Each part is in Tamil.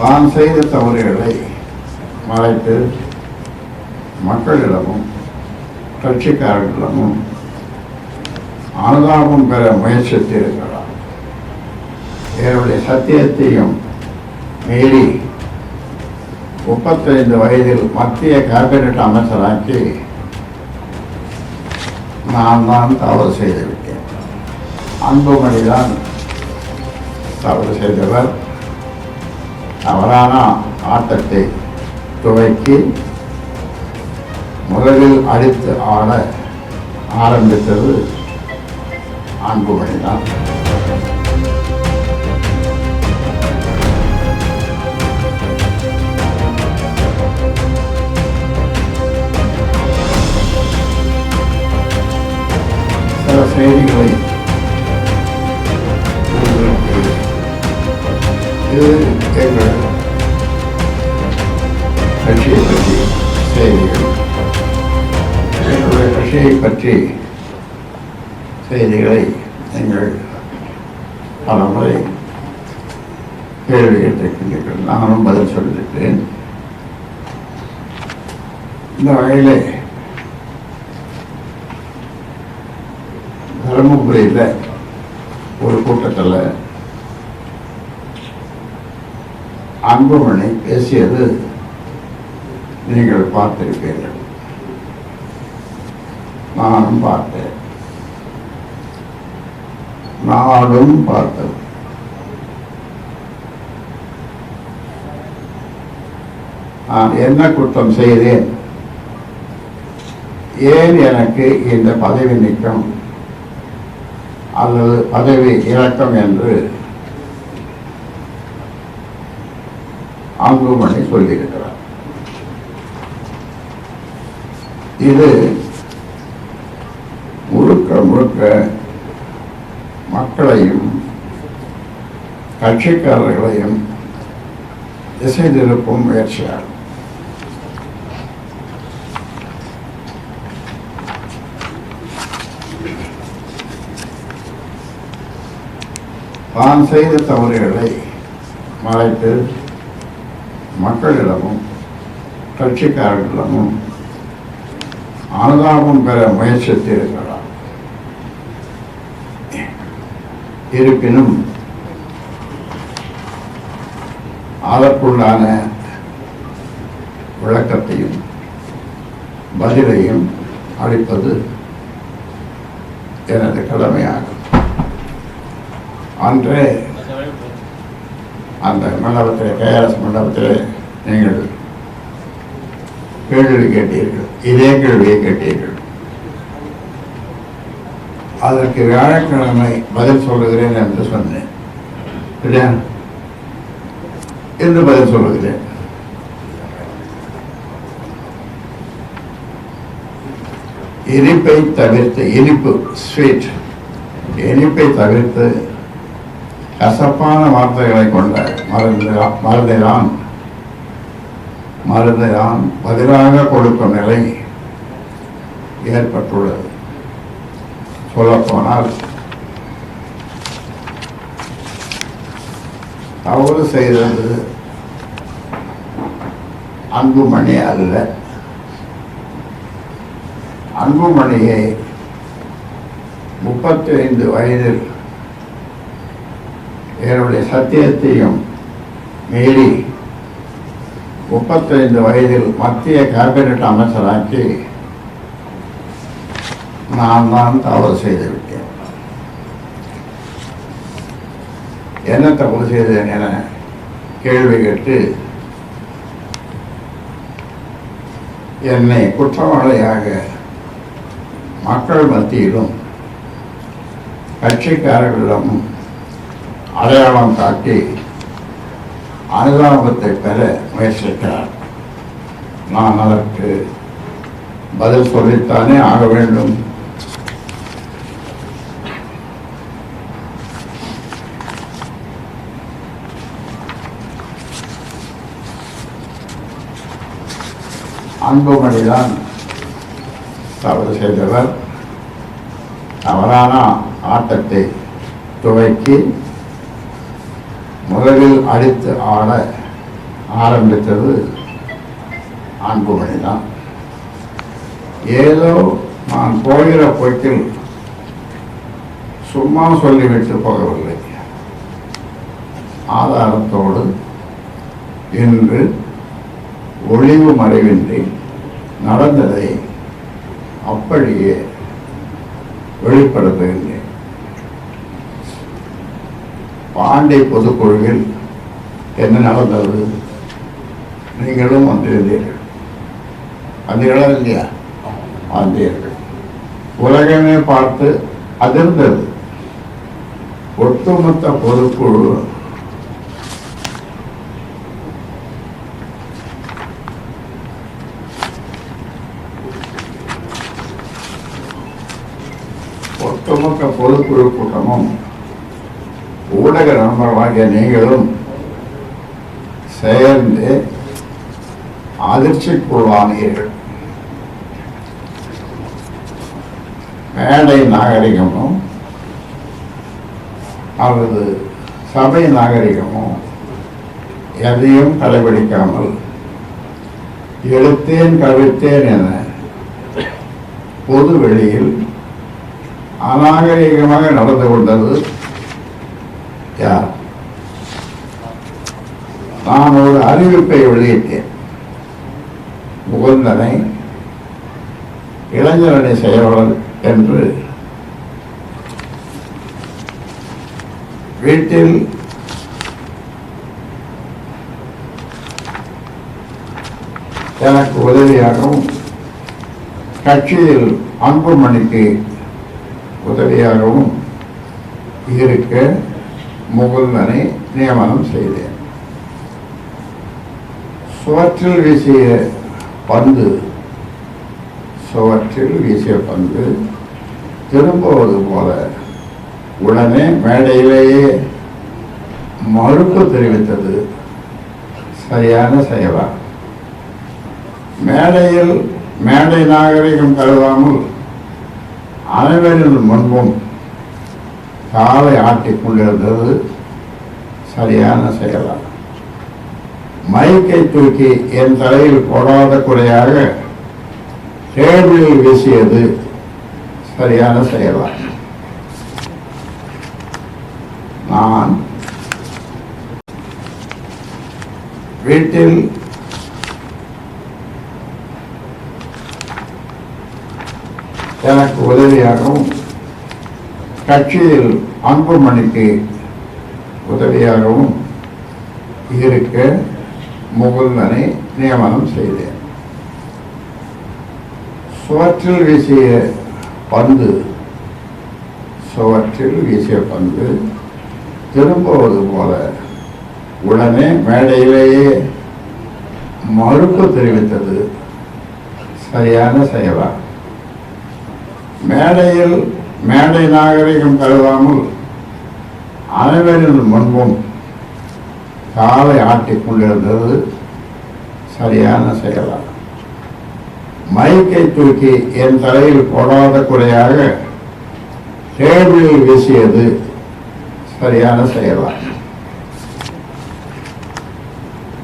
தான் செய்த தவறுகளை மறைத்து மக்களிடமும் கட்சிக்காரர்களிடமும் அனுதாபம் பெற முயற்சித்திருக்கிறார். என்னுடைய சத்தியத்தையும் மீறி முப்பத்தைந்து வயதில் மத்திய கேபினட் அமைச்சராக்கி நான் தான் தவறு செய்துவிட்டேன். அன்புமணிதான் தவறு செய்தவர். தவறான ஆட்டத்தை துவக்கி முதலில் அடித்து ஆட ஆரம்பித்தது அன்புமணிதான் தான் கிருஷியை பற்றி செய்திகளை நீங்கள் பல முறை கேள்வி கேட்டிருக்கின்றீர்கள் நானும் பதில் சொல்லியிருக்கிறேன். இந்த வகையிலே தருமபுரியில் ஒரு கூட்டத்தில் அன்புமணி பேசியது நீங்கள் பார்த்திருப்பீர்கள். நானும் பார்த்தேன். நாடும் பார்த்தது. நான் என்ன குற்றம் செய்தேன்? ஏன் எனக்கு இந்த பதவி நீக்கம்? அல்லது பதவி இறக்கம் என்று அங்குமணி சொல்லியிருக்கிறார். இது முழுக்க மக்களையும் கட்சிக்காரர்களையும் திசை திருப்பும் முயற்சியாகும். தான் செய்த தவறுகளை மறைத்து மக்களிடமும் கட்சிக்காரர்களிடமும் அனுதாபம் பெற முயற்சித்திருக்கிறார் இருப்பினும் அதற்குள்ளான விளக்கத்தையும் பதிலையும் அளிப்பது எனது கடமையாகும். அன்றே அந்த மண்டபத்தில் கேஆர்எஸ் மண்டபத்தில் நீங்கள் கேள்வி கேட்டீர்கள். இதே கேள்வியை கேட்டீர்கள். அதற்கு வியாழக்கிழமை பதில் சொல்லுகிறேன் என்று சொன்னேன். இல்லையா என்று பதில் சொல்லுகிறேன். இனிப்பை தவிர்த்து இனிப்பு ஸ்வீட் இனிப்பை தவிர்த்து கசப்பான வார்த்தைகளை கொண்ட மருந்து மருந்தைதான் மருந்திரான் பதிலாக கொடுக்கும் நிலை ஏற்பட்டுள்ளது. சொல்லப்போனால் தவறு செய்தது அன்புமணி அல்ல. அன்புமணியை முப்பத்தி ஐந்து வயதில் என்னுடைய சத்தியத்தையும் மீறி முப்பத்தைந்து வயதில் மத்திய கேபினட் அமைச்சராக்கி நான் தான் தவறு செய்து விட்டேன் என்ன தவறு செய்தேன் என கேள்வி கேட்டு என்னை குற்றவாளியாக மக்கள் மத்தியிலும் கட்சிக்காரர்களிடமும் அடையாளம் காட்டி அனுதாபத்தை பெற முயற்சிக்கிறார். நான் அதற்கு பதில் சொல்லித்தானே ஆக வேண்டும். அன்புமணிதான் தவறு செய்தவர். தவறான ஆட்டத்தை துவக்கி முதலில் அடித்து ஆட ஆரம்பித்தது அன்புமணி தான் ஏதோ நான் போகிற போக்கில் சும்மா சொல்லிவிட்டு போகவில்லை. ஆதாரத்தோடு இன்று ஒளிவு மறைவின்றி நடந்ததை அப்படியே வெளிப்படுத்துகின்றேன் பாண்டை பொதுக்குழுவில் என்ன நடந்தது? நீங்களும் வந்திருந்தீர்கள். வந்தீர்களா இல்லையா? வந்தீர்கள் உலகமே பார்த்து அதிர்ந்தது. ஒட்டுமொத்த பொதுக்குழு ஒட்டுமொத்த பொதுக்குழு கூட்டமும் ஊடக நண்பர்களாகிய நீங்களும் சேர்ந்து அதிர்ச்சிக்குள்ளானீர்கள் மேடை நாகரிகமும் அல்லது சபை நாகரிகமும் எதையும் கடைபிடிக்காமல் எழுத்தேன் கவிழ்த்தேன் என பொது வெளியில் அநாகரிகமாக நடந்து கொண்டது யார் நான் ஒரு அறிவிப்பை வெளியிட்டேன் முகுந்தனை இளைஞரணி செயலாளர் என்று வீட்டில் எனக்கு உதவியாகவும் கட்சியில் அன்புமணிக்கு உதவியாகவும் இருக்க முகுந்தனை நியமனம் செய்தேன். சுவற்றில் வீசிய பந்து சுவற்றில் வீசிய பந்து திரும்புவது போல உடனே மேடையிலேயே மறுப்பு தெரிவித்தது. சரியான செயலா. மேடையில் மேடை நாகரிகம் கருதாமல் அனைவரின் முன்பும் காலை ஆட்டிக்கொண்டிருந்தது சரியான செயலா மைக்கை தூக்கி என் தலையில் போடாத குறையாக டேபிளில் வீசியது சரியான செயலா நான் வீட்டில் எனக்கு உதவியாகவும் கட்சியில் அன்புமணிக்கு உதவியாகவும் இருக்க முகுந்தனை நியமனம் செய்தேன். சுவற்றில் வீசிய பந்து சுவற்றில் வீசிய பந்து திரும்புவது போல உடனே மேடையிலேயே மறுப்பு தெரிவித்தது. சரியான செயலா? மேடையில் மேடை நாகரிகம் கருதாமல் அனைவரின் முன்பும் காலை ஆட்டிக் கொண்டிருந்தது சரியான செயலா மைக்கை தூக்கி என் தலையில் போடாத குறையாக டேபிளில் வீசியது சரியான செயலா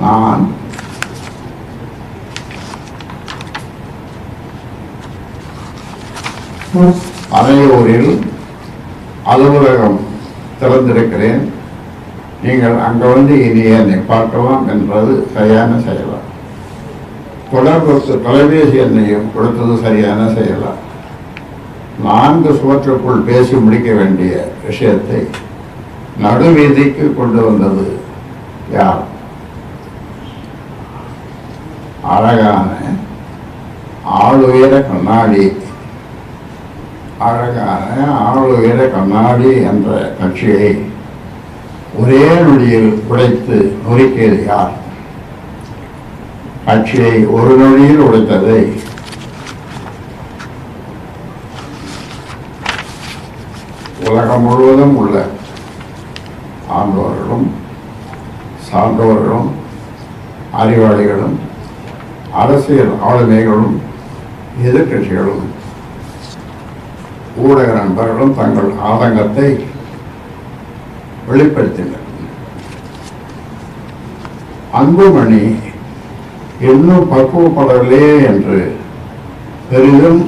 நான் அனையூரில் அலுவலகம் திறந்திருக்கிறேன். நீங்கள் அங்கே வந்து இனி என்னை பார்க்கலாம் என்றது சரியான செயலா? தொடர்பு தொலைபேசி எண்ணையும் கொடுத்தது சரியான செயலா? நான்கு சுவற்றுக்குள் பேசி முடிக்க வேண்டிய விஷயத்தை நடுவீதிக்கு கொண்டு வந்தது யார்? அழகான ஆளுயர கண்ணாடி அழகான ஆளுயர கண்ணாடி என்ற கட்சியை ஒரே நொடியில் உடைத்து நொறுக்கியது யார்? கட்சியை ஒரு நொடியில் உடைத்ததை உலகம் முழுவதும் உள்ள ஆண்டோர்களும் சான்றோர்களும் அறிவாளிகளும் அரசியல் ஆளுமைகளும் எதிர்க்கட்சிகளும் ஊடக நண்பர்களும் தங்கள் ஆதங்கத்தை வெளிப்படுத்தினர். அன்புமணி இன்னும் பக்குவப்படவில்லையே என்று பெரிதும்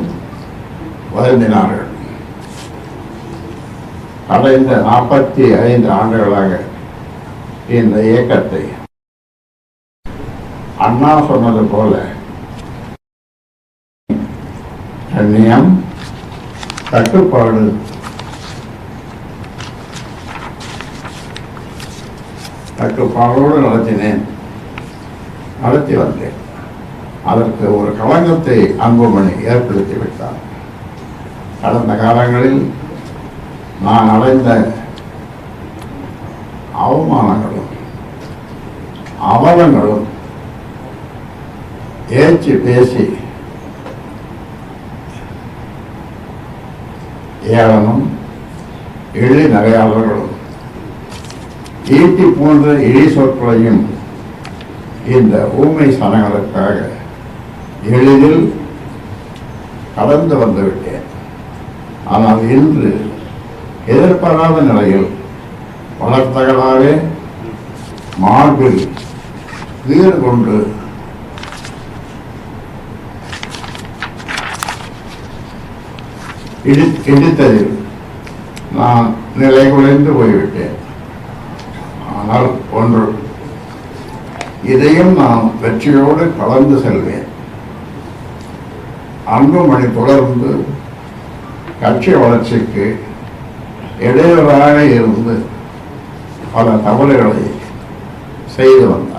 வருந்தினார்கள். கடந்த நாற்பத்தி ஐந்து ஆண்டுகளாக இந்த இயக்கத்தை அண்ணா சொன்னது போல கண்ணியம் கட்டுப்பாடு. கட்டுப்பாடோடு நடத்தினேன். நடத்தி வந்தேன். அதற்கு ஒரு களங்கத்தை அன்புமணி ஏற்படுத்தி விட்டார் கடந்த காலங்களில் நான் அடைந்த அவமானங்களும் அவலங்களும் ஏற்றி பேசி ஏளனும் எளி நகையாளர்களும் ஈட்டி போன்ற இழி சொற்களையும் இந்த ஊமை சனங்களுக்காக எளிதில் கடந்து வந்துவிட்டேன் ஆனால் இன்று எதிர்பாராத நிலையில் வளர்த்தகளாவே மார்பில் வீறு கொண்டு இடி இடித்ததில் நான் நிலை குலைந்து போய்விட்டேன் ஆனால் ஒன்று இதையும் நான் வெற்றியோடு கலந்து செல்வேன் அன்புமணி தொடர்ந்து கட்சி வளர்ச்சிக்கு இடையூறாக இருந்து பல தவறுகளை செய்து வந்தார்